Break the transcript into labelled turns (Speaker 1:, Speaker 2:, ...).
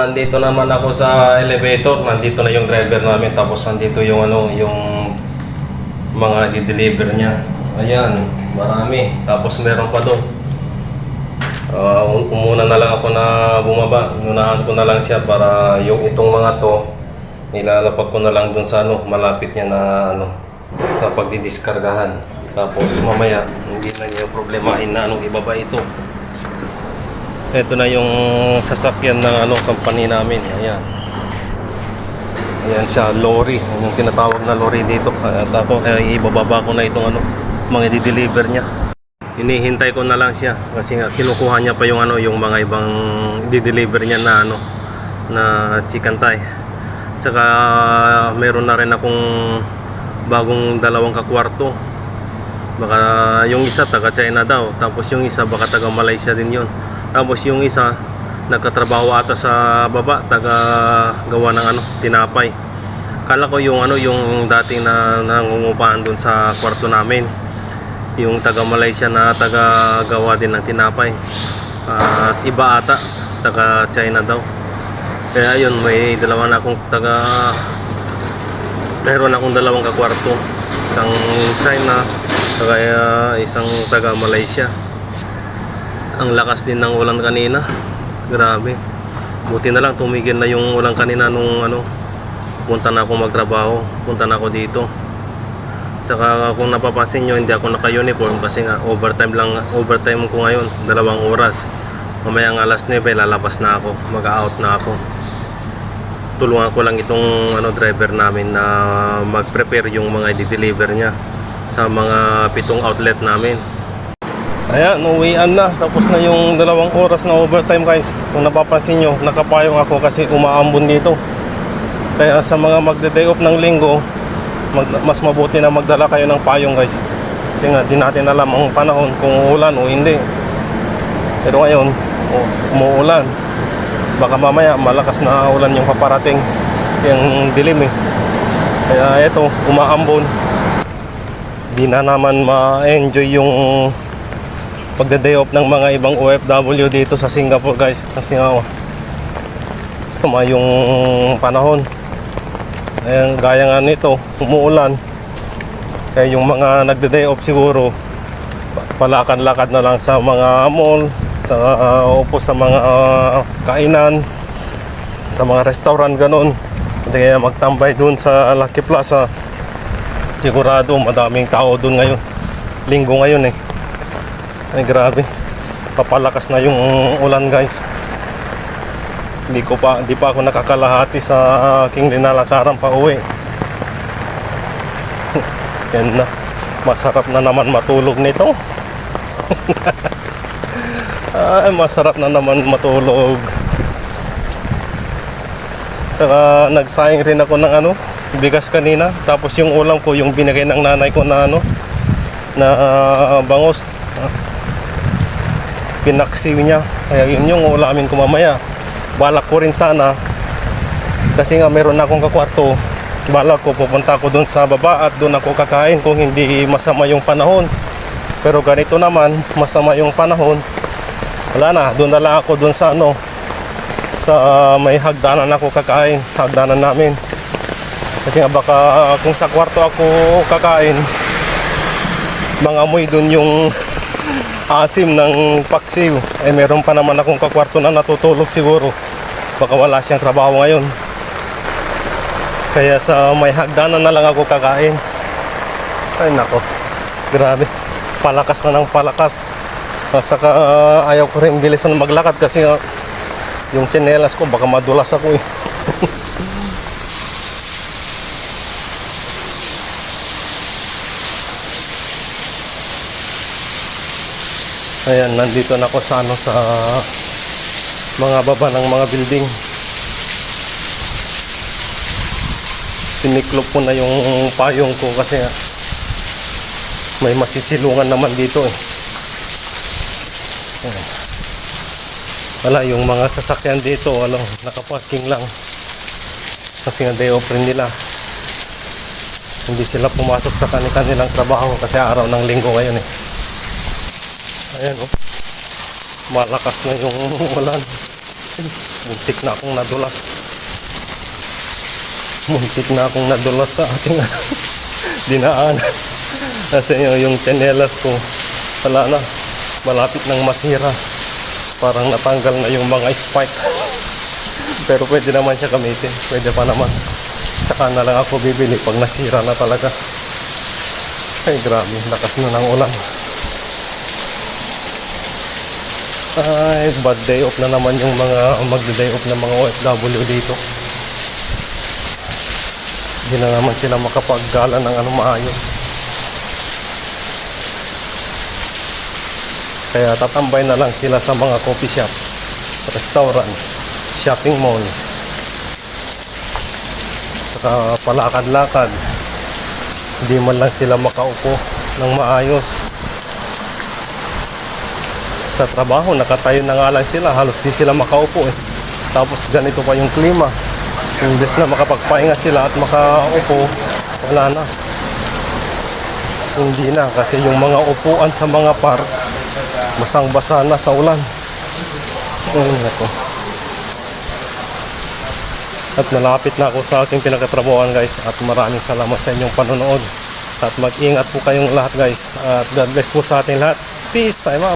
Speaker 1: Nandito naman ako sa elevator, nandito na yung driver namin tapos nandito yung ano, yung mga di-deliver niya. Ayan, marami. Tapos meron pa doon. Uh, umuna na lang ako na bumaba. Inunahan ko na lang siya para yung itong mga to nilalapag ko na lang dun sa ano, malapit niya na ano, sa pagdidiskargahan. Tapos mamaya, hindi na niya problemahin na anong ibaba ito. Ito na yung sasakyan ng ano, company namin. Ayan. Ayan siya, lorry. Yung tinatawag na lorry dito. At ako, kaya ibababa ko na itong ano, mga i-deliver niya. Hinihintay ko na lang siya kasi nga kinukuha niya pa yung ano, yung mga ibang i-deliver niya na ano, na chicken thigh. Saka meron na rin akong bagong dalawang kakwarto. Baka yung isa taga China daw, tapos yung isa baka taga Malaysia din yun. Tapos yung isa nagkatrabaho ata sa baba, taga gawa ng ano, tinapay. Kala ko yung ano, yung dating na nangungupahan doon sa kwarto namin. Yung taga Malaysia na taga gawa din ng tinapay. At iba ata, taga China daw. Kaya yun, may dalawa na akong taga meron akong dalawang kakwarto. Isang China, kaya isang taga Malaysia. Ang lakas din ng ulan kanina. Grabe. Buti na lang tumigil na yung ulan kanina nung ano, punta na ako magtrabaho. Punta na ako dito. Saka kung napapansin nyo, hindi ako naka-uniform kasi nga overtime lang, overtime ko ngayon, dalawang oras. Mamaya nga alas 9, lalabas na ako, mag-out na ako. Tulungan ko lang itong ano, driver namin na mag-prepare yung mga i-deliver niya sa mga pitong outlet namin. Ayan, uwian na. Tapos na yung dalawang oras na overtime guys. Kung napapansin nyo, nakapayong ako kasi umaambon dito. Kaya sa mga magde-day off ng linggo, mag, mas mabuti na magdala kayo ng payong guys. Kasi nga, di natin alam ang panahon kung uulan o hindi. Pero ngayon, oh, umuulan. Baka mamaya malakas na ulan yung paparating. Kasi ang dilim eh. Kaya eto, umaambon. Di na naman ma-enjoy yung pagda-day off ng mga ibang OFW dito sa Singapore guys. Kasi nga oh, sama yung panahon. Ayan gaya nga nito umuulan. Kaya yung mga nagda-day off siguro pa- palakad-lakad na lang sa mga mall sa uh, upo sa mga uh, kainan sa mga restaurant ganun. Kaya magtambay dun sa Lucky Plaza. Sigurado madaming tao dun ngayon. Linggo ngayon eh ay grabe. Papalakas na yung ulan guys. Hindi ko pa hindi pa ako nakakalahati sa aking linalakaran pa uwi. Yan na. Masarap na naman matulog nito. Ay, masarap na naman matulog. Saka nagsayang rin ako ng ano, bigas kanina. Tapos yung ulam ko, yung binigay ng nanay ko na ano, na ah, bangos pinaksiw niya. Kaya yun yung ulamin ko mamaya. Balak ko rin sana kasi nga meron na akong kakwarto. Balak ko pupunta ako doon sa baba at doon ako kakain kung hindi masama yung panahon. Pero ganito naman, masama yung panahon. Wala na, doon na lang ako doon sa ano sa ah, may hagdanan ako kakain, hagdanan namin. Kasi nga baka ah, kung sa kwarto ako kakain, mangamoy doon yung asim ng paksiw. Eh meron pa naman akong kakwarto na natutulog siguro. Baka wala siyang trabaho ngayon. Kaya sa may hagdanan na lang ako kakain. Ay nako. Grabe. Palakas na ng palakas. At saka ah, ayaw ko rin bilisan maglakad kasi ah, yung tsinelas ko baka madulas ako eh. Ayan, nandito na ako sa ano sa mga baba ng mga building. Siniklop ko na yung payong ko kasi may masisilungan naman dito eh. Wala yung mga sasakyan dito, ano, nakaparking lang. Kasi nga day off nila. Hindi sila pumasok sa kanilang trabaho kasi araw ng linggo ngayon eh. Ayan oh. Malakas na yung ulan. Muntik na akong nadulas. Muntik na akong nadulas sa ating dinaan. Kasi yung, tenelas ko, wala na. Malapit nang masira. Parang natanggal na yung mga spike. Pero pwede naman siya gamitin. Pwede pa naman. Tsaka na lang ako bibili pag nasira na talaga. Ay grabe, lakas na ng ulan. Ay, bad day off na naman yung mga magda-day off na mga OFW dito. Hindi na naman sila makapaggala ng ano maayos. Kaya tatambay na lang sila sa mga coffee shop, restaurant, shopping mall. Saka palakad-lakad. Hindi man lang sila makaupo ng maayos sa trabaho, nakatayo na nga lang sila, halos di sila makaupo eh. Tapos ganito pa yung klima. Imbes na makapagpahinga sila at makaupo, wala na. Hindi na kasi yung mga upuan sa mga park, basang-basa na sa ulan. Ayun ako. At nalapit na ako sa aking pinakatrabahoan guys at maraming salamat sa inyong panonood. At mag-ingat po kayong lahat guys. At God bless po sa ating lahat. Peace. I'm out.